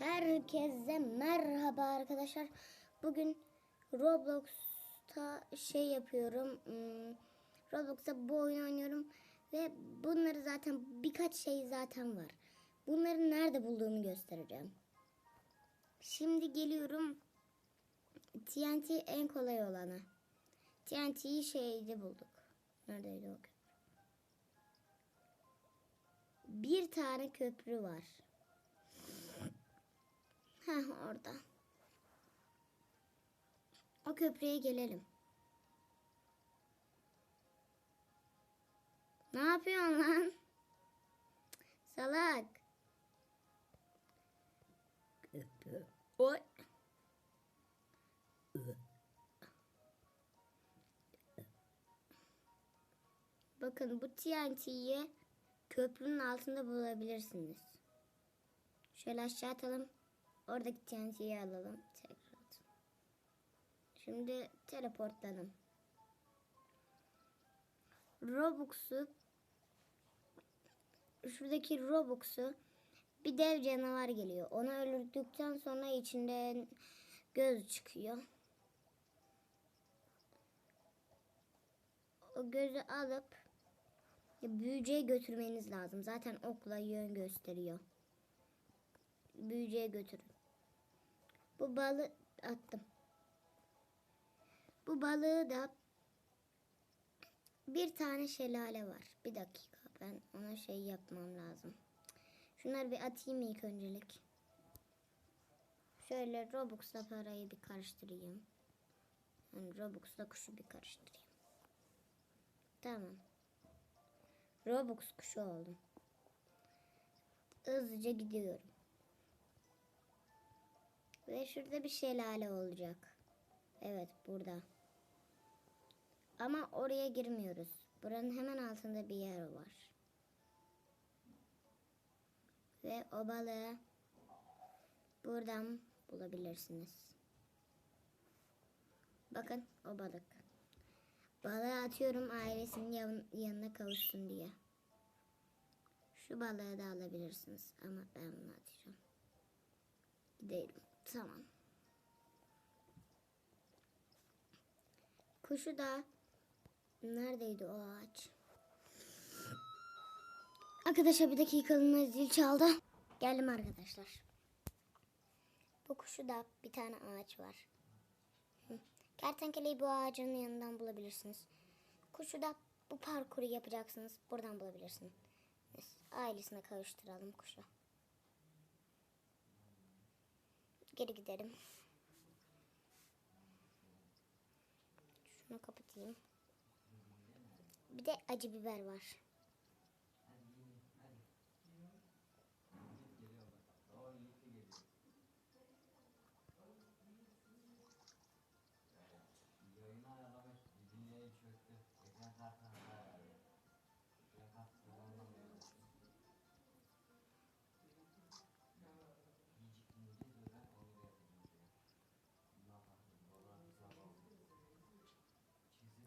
Herkese merhaba arkadaşlar. Bugün Roblox'ta şey yapıyorum. Hmm, Roblox'ta bu oyunu oynuyorum ve bunları zaten birkaç şey zaten var. Bunları nerede bulduğumu göstereceğim. Şimdi geliyorum TNT en kolay olanı. TNT'yi şeyde bulduk. Neredeydi o köprü? Bir tane köprü var. Heh orada. O köprüye gelelim. Ne yapıyorsun lan? Salak. Köprü. Oy. Bakın bu TNT'yi köprünün altında bulabilirsiniz. Şöyle aşağı atalım. Oradaki TNT'yi alalım. Tekrar. Şimdi teleportlanalım. Robux'u şuradaki Robux'u bir dev canavar geliyor. Onu öldürdükten sonra içinden göz çıkıyor. O gözü alıp büyücüye götürmeniz lazım. Zaten okla yön gösteriyor. Büyücüye götürün. Bu balı attım. Bu balığı da bir tane şelale var. Bir dakika ben ona şey yapmam lazım. Şunları bir atayım ilk öncelik. Şöyle Robux'la parayı bir karıştırayım. Yani Robux'la kuşu bir karıştırayım. Tamam. Robux kuşu oldum. Hızlıca gidiyorum. Ve şurada bir şelale olacak. Evet burada. Ama oraya girmiyoruz. Buranın hemen altında bir yer var. Ve o balığı buradan bulabilirsiniz. Bakın o balık. Balığı atıyorum ailesinin yan- yanına kavuşsun diye. Şu balığı da alabilirsiniz ama ben bunu atacağım. Gidelim. Tamam. Kuşu da neredeydi o ağaç? Arkadaşlar bir dakikalığına zil çaldı. Geldim arkadaşlar. Bu kuşu da bir tane ağaç var. Kertenkeleyi bu ağacın yanından bulabilirsiniz. Kuşu da bu parkuru yapacaksınız. Buradan bulabilirsiniz. Ailesine kavuşturalım kuşu. Geri gidelim. Şunu kapatayım. Bir de acı biber var.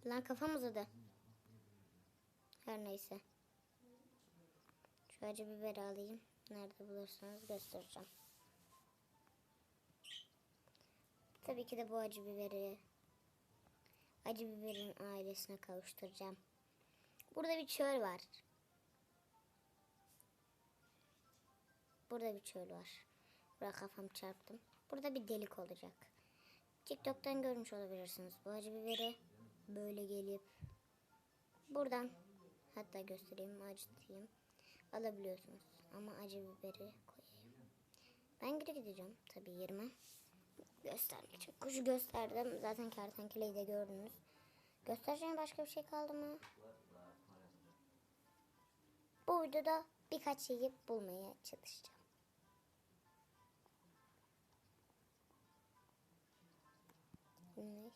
Lan kafam uzadı. Her neyse. Şu acı biberi alayım. Nerede bulursanız göstereceğim. Tabii ki de bu acı biberi acı biberin ailesine kavuşturacağım. Burada bir çöl var. Burada bir çöl var. Buraya kafam çarptım. Burada bir delik olacak. TikTok'tan görmüş olabilirsiniz. Bu acı biberi böyle gelip buradan hatta göstereyim acıtayım alabiliyorsunuz. Ama acı biberi koyayım. Ben geri gideceğim tabii yerime. Göstermek için. Kuşu gösterdim. Zaten kertenkeleyi de gördünüz. Göstereceğim başka bir şey kaldı mı? Bu videoda birkaç şeyi bulmaya çalışacağım. Ne?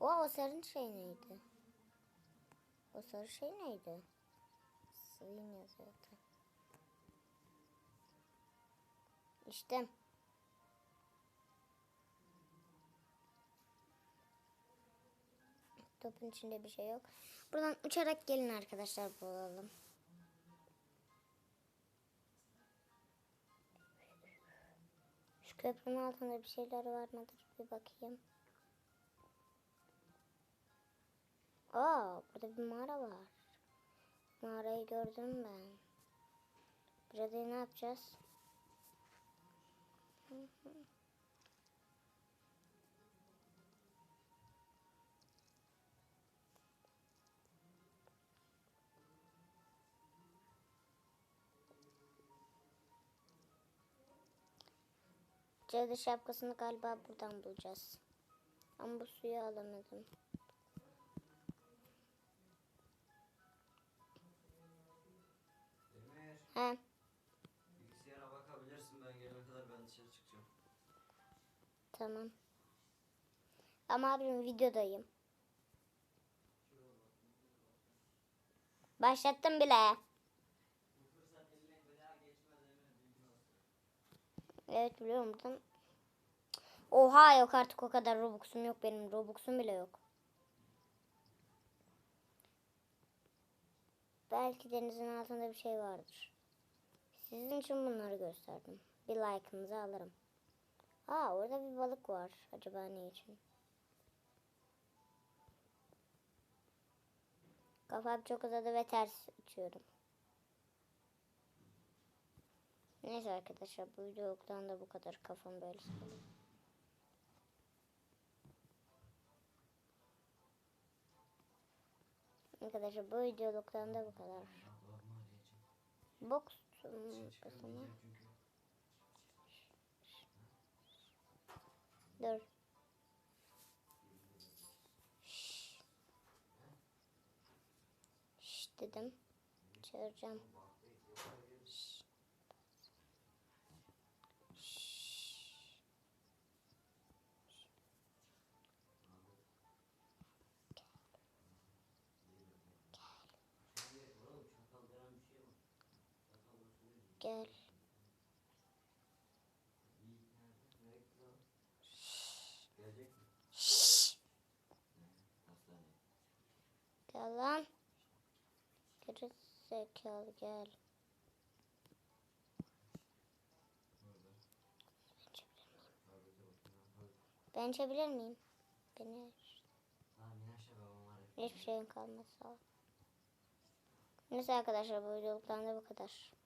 O, o sarın şey neydi? O sarı şey neydi? Sığın yazıyordu. İşte. Topun içinde bir şey yok. Buradan uçarak gelin arkadaşlar bulalım. Şu köprünün altında bir şeyler var mıdır? Bir bakayım. Aa, burada bir mağara var. Mağarayı gördüm ben. Burada ne yapacağız? Hı hı. Cadı şapkasını galiba buradan bulacağız. Ama bu suyu alamadım. He, Bilgisayara bakabilirsin ben gelene kadar ben dışarı çıkacağım. tamam. Ama abim videodayım. Başlattım bile. Evet biliyorum buradan. Oha yok artık o kadar Robux'um yok benim. Robux'um bile yok. Belki denizin altında bir şey vardır. Sizin için bunları gösterdim. Bir like'ınızı alırım. Aa orada bir balık var. Acaba ne için? Kafam çok uzadı ve ters uçuyorum. Neyse arkadaşlar bu videoluktan da bu kadar. Kafam böyle sıkılıyor. Arkadaşlar bu videoluktan da bu kadar. Box Çıkamayacağım çünkü. Dur. Şşş dedim. Çağıracağım. Hastaneye. Gel lan. Geri zekalı gel. Ben. İçebilir miyim? Beni hiçbir şeyin ol. Neyse arkadaşlar bu videoluktan da bu kadar.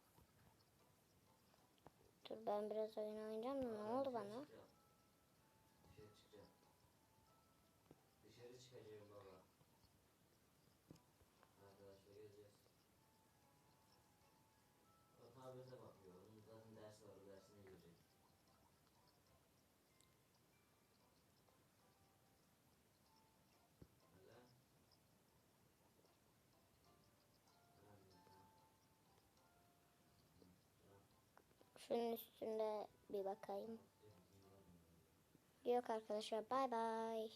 Dur ben biraz oyun oynayacağım da ne oldu bana? Dışarı çıkacağım. Dışarı çıkacağım Şunun üstünde bir bakayım. Yok arkadaşlar bay bay.